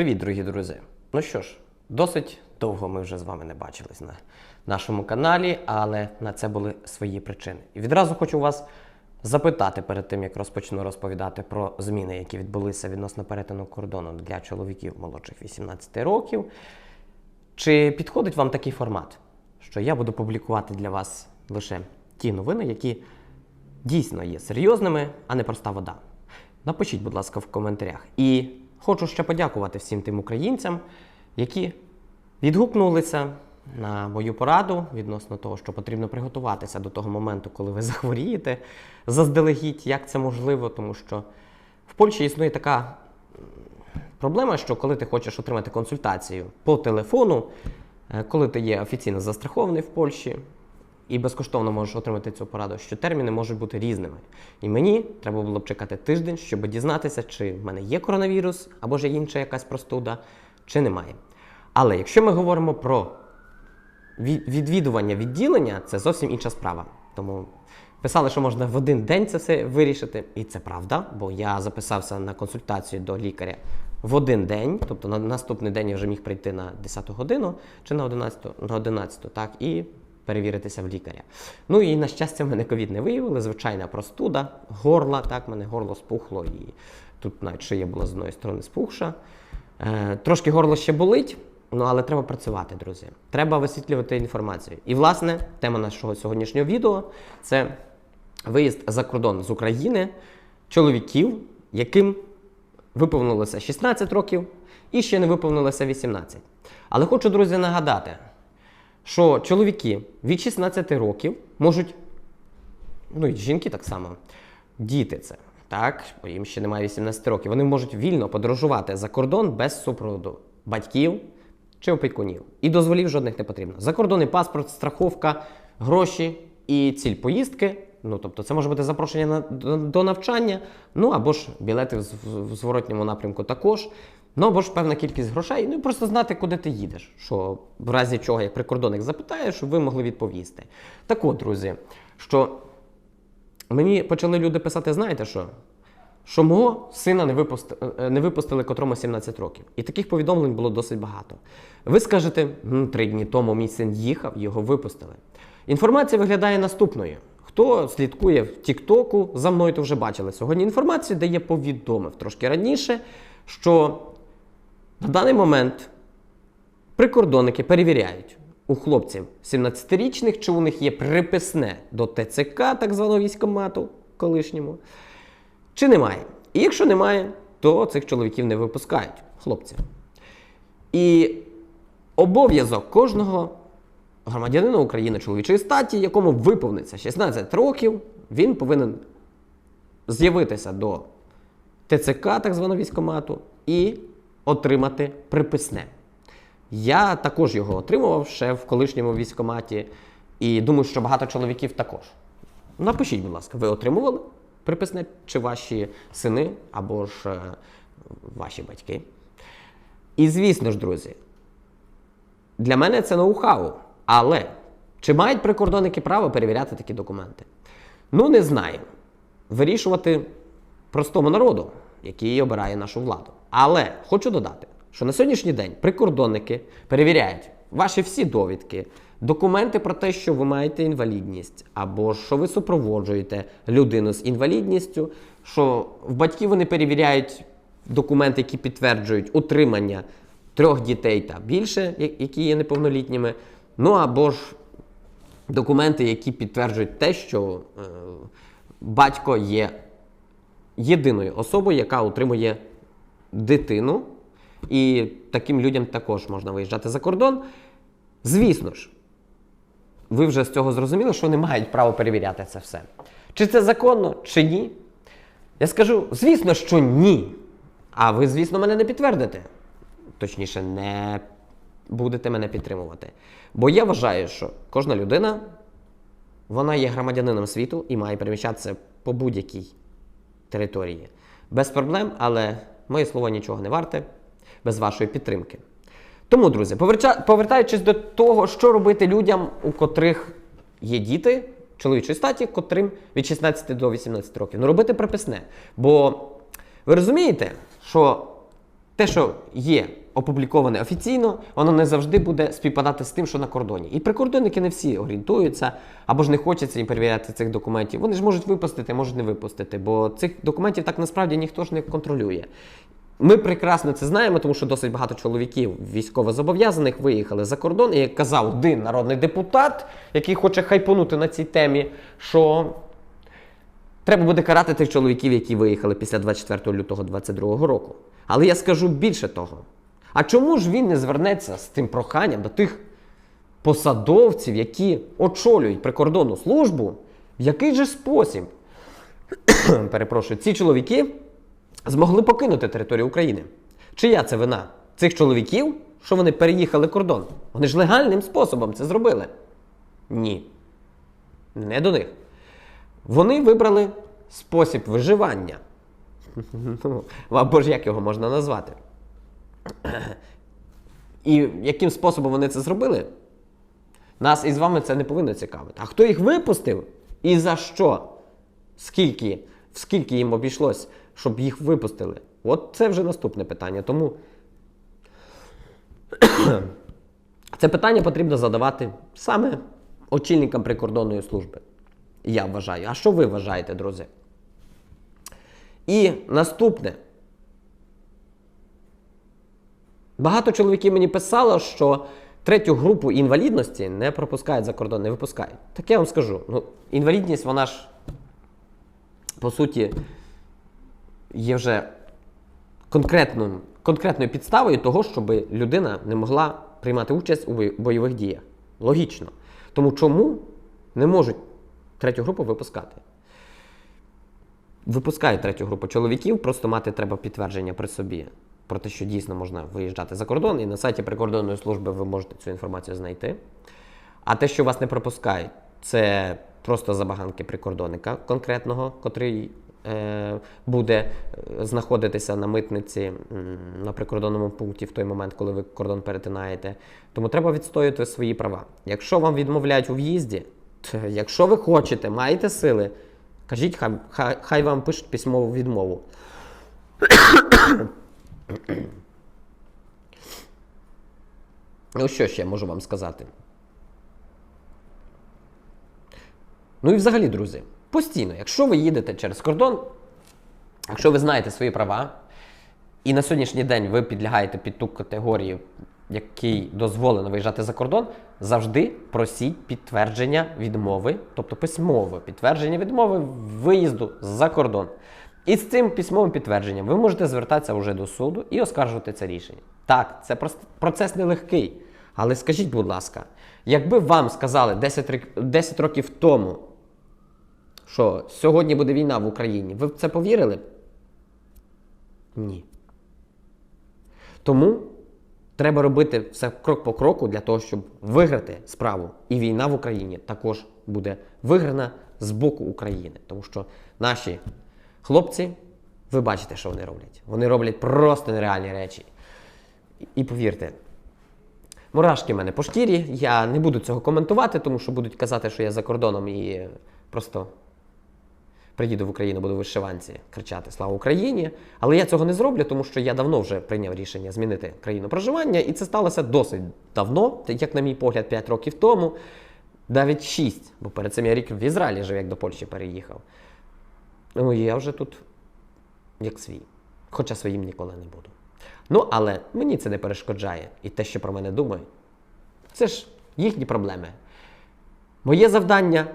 Привіт, дорогі друзі! Ну що ж, досить довго ми вже з вами не бачились на нашому каналі, але на це були свої причини. І відразу хочу вас запитати перед тим, як розпочну розповідати про зміни, які відбулися відносно перетину кордону для чоловіків молодших 18 років. Чи підходить вам такий формат, що я буду публікувати для вас лише ті новини, які дійсно є серйозними, а не проста вода? Напишіть, будь ласка, в коментарях. І хочу ще подякувати всім тим українцям, які відгукнулися на мою пораду відносно того, що потрібно приготуватися до того моменту, коли ви захворієте заздалегідь, як це можливо, тому що в Польщі існує така Проблема, що коли ти хочеш отримати консультацію по телефону, е, коли ти є офіційно застрахований в Польщі і безкоштовно можеш отримати цю пораду, що терміни можуть бути різними. І мені треба було б чекати тиждень, щоб дізнатися, чи в мене є коронавірус або ж інша якась простуда, чи немає. Але якщо ми говоримо про відвідування відділення, це зовсім інша справа. Тому писали, що можна в один день це все вирішити, і це правда, бо я записався на консультацію до лікаря в один день, тобто на наступний день я вже міг прийти на 10 годину чи на 11, на 11 так, і перевіритися в лікаря. Ну і на щастя, мене ковід не виявили, звичайна простуда, горла, так, мене горло спухло, і тут навіть шия була з одної сторони спухша. Е, трошки горло ще болить, ну але треба працювати, друзі. Треба висвітлювати інформацію. І, власне, тема нашого сьогоднішнього відео це виїзд за кордон з України чоловіків, яким виповнилося 16 років і ще не виповнилося 18. Але хочу, друзі, нагадати, що чоловіки від 16 років можуть, ну і жінки так само, діти це. Так, бо їм ще немає 18 років. Вони можуть вільно подорожувати за кордон без супроводу батьків чи опікунів. І дозволів жодних не потрібно. Закордонний паспорт, страховка, гроші і ціль поїздки. Ну, тобто, це може бути запрошення на, до, до навчання, ну або ж білети в, в, в зворотньому напрямку також. Ну або ж певна кількість грошей, ну і просто знати, куди ти їдеш. Що в разі чого, як прикордонник запитає, щоб ви могли відповісти. Так от, друзі, що Мені почали люди писати, знаєте що? Що мого сина не випустили, не випустили котрому 17 років. І таких повідомлень було досить багато. Ви скажете, три дні тому мій син їхав, його випустили. Інформація виглядає наступною. Хто слідкує в Тіктоку, за мною то вже бачили сьогодні інформацію, де я повідомив трошки раніше, що на даний момент Прикордонники перевіряють у хлопців 17-річних, чи у них є приписне до ТЦК, так званого військомату колишньому, чи немає. І якщо немає, то цих чоловіків не випускають, хлопців. І обов'язок кожного громадянина України чоловічої статі, якому виповниться 16 років, він повинен з'явитися до ТЦК, так званого військомату, і отримати приписне. Я також його отримував ще в колишньому військкоматі, і думаю, що багато чоловіків також. Напишіть, будь ласка, ви отримували приписне чи ваші сини або ж е, ваші батьки? І звісно ж, друзі, для мене це ноу-хау. Але чи мають прикордонники право перевіряти такі документи? Ну, не знаю. Вирішувати простому народу, який обирає нашу владу. Але хочу додати, що на сьогоднішній день прикордонники перевіряють ваші всі довідки, документи про те, що ви маєте інвалідність, або що ви супроводжуєте людину з інвалідністю, що в батьків вони перевіряють документи, які підтверджують утримання трьох дітей та більше, які є неповнолітніми. Ну або ж документи, які підтверджують те, що е, батько є єдиною особою, яка утримує дитину, і таким людям також можна виїжджати за кордон. Звісно ж, ви вже з цього зрозуміли, що вони мають право перевіряти це все. Чи це законно, чи ні? Я скажу, звісно, що ні. А ви, звісно, мене не підтвердите. Точніше, не будете мене підтримувати. Бо я вважаю, що кожна людина вона є громадянином світу і має переміщатися по будь-якій території. Без проблем, але моє слово нічого не варте без вашої підтримки. Тому, друзі, повертаючись до того, що робити людям, у котрих є діти чоловічої статі, котрим від 16 до 18 років. Ну, робити приписне. Бо ви розумієте, що те, що є опубліковане офіційно, воно не завжди буде співпадати з тим, що на кордоні. І прикордонники не всі орієнтуються або ж не хочеться їм перевіряти цих документів. Вони ж можуть випустити, можуть не випустити, бо цих документів так насправді ніхто ж не контролює. Ми прекрасно це знаємо, тому що досить багато чоловіків військовозобов'язаних виїхали за кордон. І як казав один народний депутат, який хоче хайпонути на цій темі, що треба буде карати тих чоловіків, які виїхали після 24 лютого 2022 року. Але я скажу більше того. А чому ж він не звернеться з тим проханням до тих посадовців, які очолюють прикордонну службу, в який же спосіб, перепрошую, ці чоловіки змогли покинути територію України? Чия це вина? Цих чоловіків, що вони переїхали кордон? Вони ж легальним способом це зробили? Ні. Не до них. Вони вибрали спосіб виживання. Ну, Або ж як його можна назвати? І яким способом вони це зробили? Нас із вами це не повинно цікавити. А хто їх випустив і за що? Скільки, скільки їм обійшлось, щоб їх випустили? От це вже наступне питання. Тому це питання потрібно задавати саме очільникам прикордонної служби. Я вважаю. А що ви вважаєте, друзі? І наступне. Багато чоловіків мені писало, що третю групу інвалідності не пропускають за кордон, не випускають. Так я вам скажу: ну, інвалідність, вона ж, по суті, є вже конкретною, конкретною підставою того, щоб людина не могла приймати участь у бойових діях. Логічно. Тому чому не можуть третю групу випускати? Випускають третю групу чоловіків, просто мати треба підтвердження при собі про те, що дійсно можна виїжджати за кордон, і на сайті прикордонної служби ви можете цю інформацію знайти. А те, що вас не пропускають, це просто забаганки прикордонника конкретного, котрий е, буде е, знаходитися на митниці на прикордонному пункті в той момент, коли ви кордон перетинаєте. Тому треба відстоювати свої права. Якщо вам відмовляють у в'їзді, якщо ви хочете, маєте сили, кажіть, хай, хай вам пишуть письмову відмову. Ну, що ще можу вам сказати? Ну і взагалі, друзі, постійно, якщо ви їдете через кордон, якщо ви знаєте свої права, і на сьогоднішній день ви підлягаєте під ту категорію, який дозволено виїжджати за кордон, завжди просіть підтвердження відмови, тобто письмове підтвердження відмови виїзду за кордон. І з цим письмовим підтвердженням ви можете звертатися вже до суду і оскаржувати це рішення. Так, це процес нелегкий. Але скажіть, будь ласка, якби вам сказали 10, років тому, що сьогодні буде війна в Україні, ви в це повірили? Ні. Тому треба робити все крок по кроку для того, щоб виграти справу. І війна в Україні також буде виграна з боку України. Тому що наші хлопці, ви бачите, що вони роблять. Вони роблять просто нереальні речі. І- повірте, мурашки в мене по шкірі. Я не буду цього коментувати, тому що будуть казати, що я за кордоном і просто приїду в Україну, буду в вишиванці кричати Слава Україні! Але я цього не зроблю, тому що я давно вже прийняв рішення змінити країну проживання, і це сталося досить давно, як на мій погляд, 5 років тому, навіть 6, бо перед цим я рік в Ізраїлі жив, як до Польщі переїхав. Ну, я вже тут як свій, хоча своїм ніколи не буду. Ну, але мені це не перешкоджає. І те, що про мене думають, це ж їхні проблеми. Моє завдання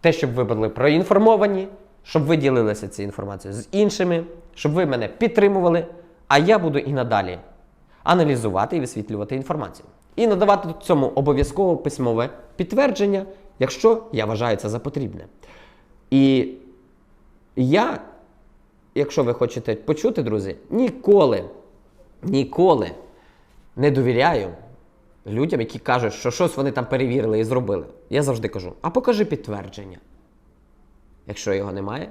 те, щоб ви були проінформовані, щоб ви ділилися цією інформацією з іншими, щоб ви мене підтримували, а я буду і надалі аналізувати і висвітлювати інформацію. І надавати цьому обов'язково письмове підтвердження, якщо я вважаю це за потрібне. І я, якщо ви хочете почути, друзі, ніколи, ніколи не довіряю людям, які кажуть, що щось вони там перевірили і зробили. Я завжди кажу: а покажи підтвердження. Якщо його немає,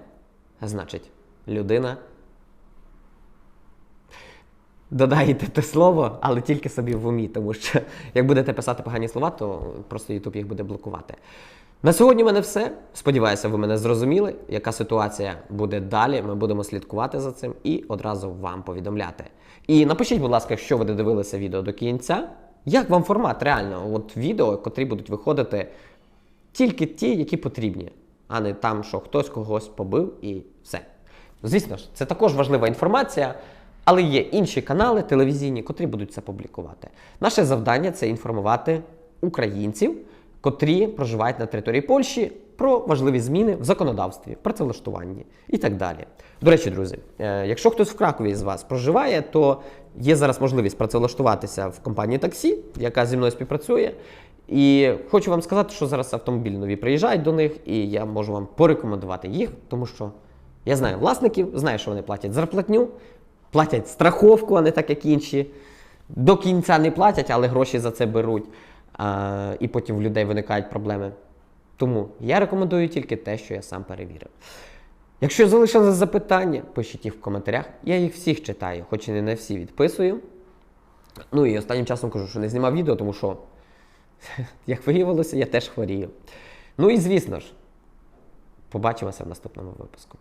значить людина. Додайте те слово, але тільки собі в умі, тому що як будете писати погані слова, то просто YouTube їх буде блокувати. На сьогодні в мене все. Сподіваюся, ви мене зрозуміли, яка ситуація буде далі. Ми будемо слідкувати за цим і одразу вам повідомляти. І напишіть, будь ласка, якщо ви додивилися відео до кінця, як вам формат реально? От відео, котрі будуть виходити тільки ті, які потрібні, а не там, що хтось когось побив і все. Звісно ж, це також важлива інформація, але є інші канали телевізійні, котрі будуть це публікувати. Наше завдання це інформувати українців, котрі проживають на території Польщі, про важливі зміни в законодавстві, працевлаштуванні і так далі. До речі, друзі, е, якщо хтось в Кракові з вас проживає, то є зараз можливість працевлаштуватися в компанії таксі, яка зі мною співпрацює. І хочу вам сказати, що зараз автомобілі нові приїжджають до них, і я можу вам порекомендувати їх, тому що я знаю власників, знаю, що вони платять зарплатню, платять страховку, а не так, як інші. До кінця не платять, але гроші за це беруть. А, і потім в людей виникають проблеми. Тому я рекомендую тільки те, що я сам перевірив. Якщо залишилось запитання, пишіть їх в коментарях. Я їх всіх читаю, хоч і не на всі відписую. Ну і останнім часом кажу, що не знімав відео, тому що, як виявилося, я теж хворію. Ну і звісно ж, побачимося в наступному випуску.